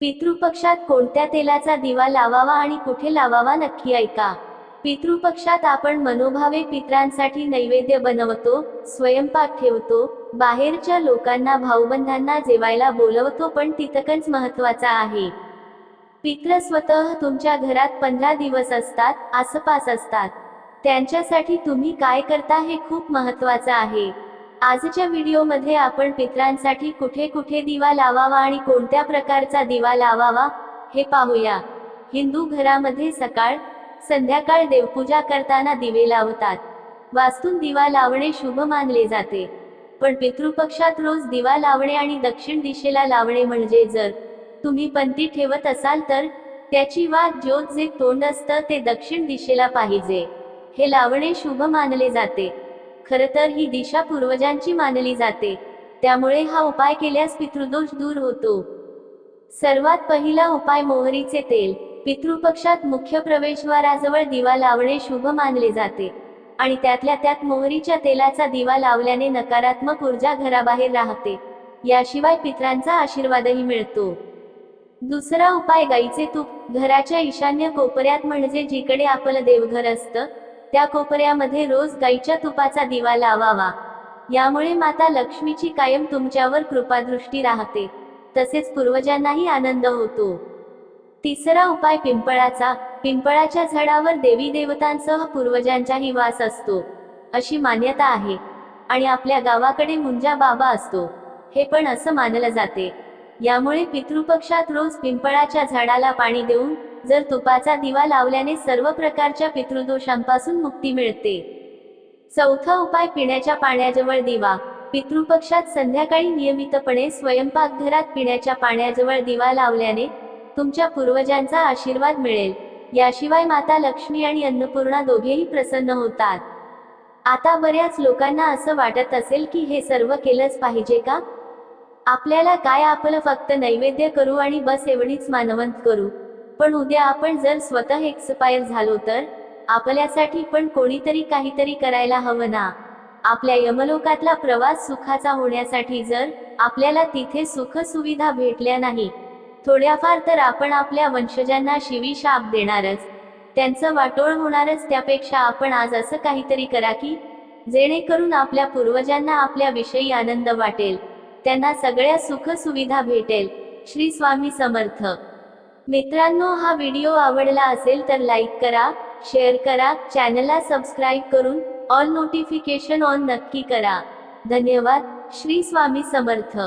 पितृपक्षात कोणत्या तेलाचा दिवा लावावा आणि कुठे लावावा नक्की ऐका. पितृपक्षात आपण मनोभावे पित्रांसाठी नैवेद्य बनवतो स्वयंपाक ठेवतो बाहेरच्या लोकांना भाऊबंधांना जेवायला बोलवतो पण तितकंच महत्त्वाचा आहे. पित्र स्वतः तुमच्या घरात पंधरा दिवस असतात आसपास असतात. त्यांच्यासाठी तुम्ही काय करता हे खूप महत्वाचं आहे. आजच्या व्हिडिओमध्ये आपण पित्रांसाठी कुठे कुठे दिवा लावावा आणि कोणत्या प्रकारचा दिवा लावावा हे पाहूया. हिंदू घरामध्ये सकाळ संध्याकाळ देवपूजा करताना दिवे लावतात. वास्तून दिवा लावणे शुभ मानले जाते. पण पितृपक्षात रोज दिवा लावणे आणि दक्षिण दिशेला लावणे म्हणजे जर तुम्ही पंथी ठेवत असाल तर त्याची वाद ज्योत जे तोंड असतं ते दक्षिण दिशेला पाहिजे. हे लावणे शुभ मानले जाते. तर ही दिशा पूर्वजांची मानली जाते. त्यामुळे हा उपाय केल्यास पितृदोष दूर होतो. सर्वात पहिला उपाय मोहरीचे तेल. पितृपक्षात मुख्य प्रवेशद्वाराजवळ दिवा लावणे शुभ मानले जाते. आणि त्यातल्या त्यात मोहरीच्या तेलाचा दिवा लावल्याने नकारात्मक ऊर्जा घराबाहेर राहते. याशिवाय पित्रांचा आशीर्वादही मिळतो. दुसरा उपाय गाईचे तूप. घराच्या ईशान्य कोपऱ्यात म्हणजे जिकडे आपलं देवघर असतं त्या कोपऱ्यामध्ये रोज गाईच्या तुपाचा दिवा लावावा. यामुळे माता लक्ष्मीची कायम तुमच्यावर कृपादृष्टी राहते. तसेच पूर्वजांनाही आनंद होतो. तिसरा उपाय पिंपळाचा. पिंपळाच्या झाडावर देवी देवतांसह पूर्वजांचाही वास असतो. अशी मान्यता आहे. आणि आपल्या गावाकडे मुंजा बाबा असतो. हे पण असं मानलं जाते. यामुळे पितृपक्षात रोज पिंपळाच्या झाडाला पाणी देऊन जर तुपाचा दिवा लावल्याने सर्व प्रकारच्या पितृदोषांपासून मुक्ती मिळते. चौथा उपाय पिण्याच्या पाण्याजवळ दिवा. पितृपक्षात संध्याकाळी नियमितपणे स्वयंपाकघरात पिण्याच्या पाण्याजवळ दिवा लावल्याने तुमच्या पूर्वजांचा आशीर्वाद मिळेल. याशिवाय माता लक्ष्मी आणि अन्नपूर्णा दोघेही प्रसन्न होतात. आता बऱ्याच लोकांना असं वाटत असेल की हे सर्व केलंच पाहिजे का? आपल्याला काय आपलं फक्त नैवेद्य करू आणि बस एवढीच मानवंत करू. पण उद्या आपण जर स्वतः एक्सपायर झालो तर? आपल्यासाठी पण कोणीतरी काहीतरी करायला हवं ना? आपल्या यमलोकातला प्रवास सुखाचा होण्यासाठी जर आपल्याला तिथे सुख सुविधा भेटल्या नाही थोड्याफार तर आपण आपल्या वंशजांना शिवी शाप देणारच. त्यांचं वाटोळ होणारच त्यापेक्षा आपण आज असं काहीतरी करा की जेणेकरून आपल्या पूर्वजांना आपल्याविषयी आनंद वाटेल. त्यांना सगळ्या सुख सुविधा भेटेल. श्री स्वामी समर्थ. मित्रांनो हा व्हिडिओ आवडला असेल तर लाईक करा शेअर करा चॅनलला सबस्क्राईब करून ऑल नोटिफिकेशन ऑन नक्की करा. धन्यवाद. श्री स्वामी समर्थ.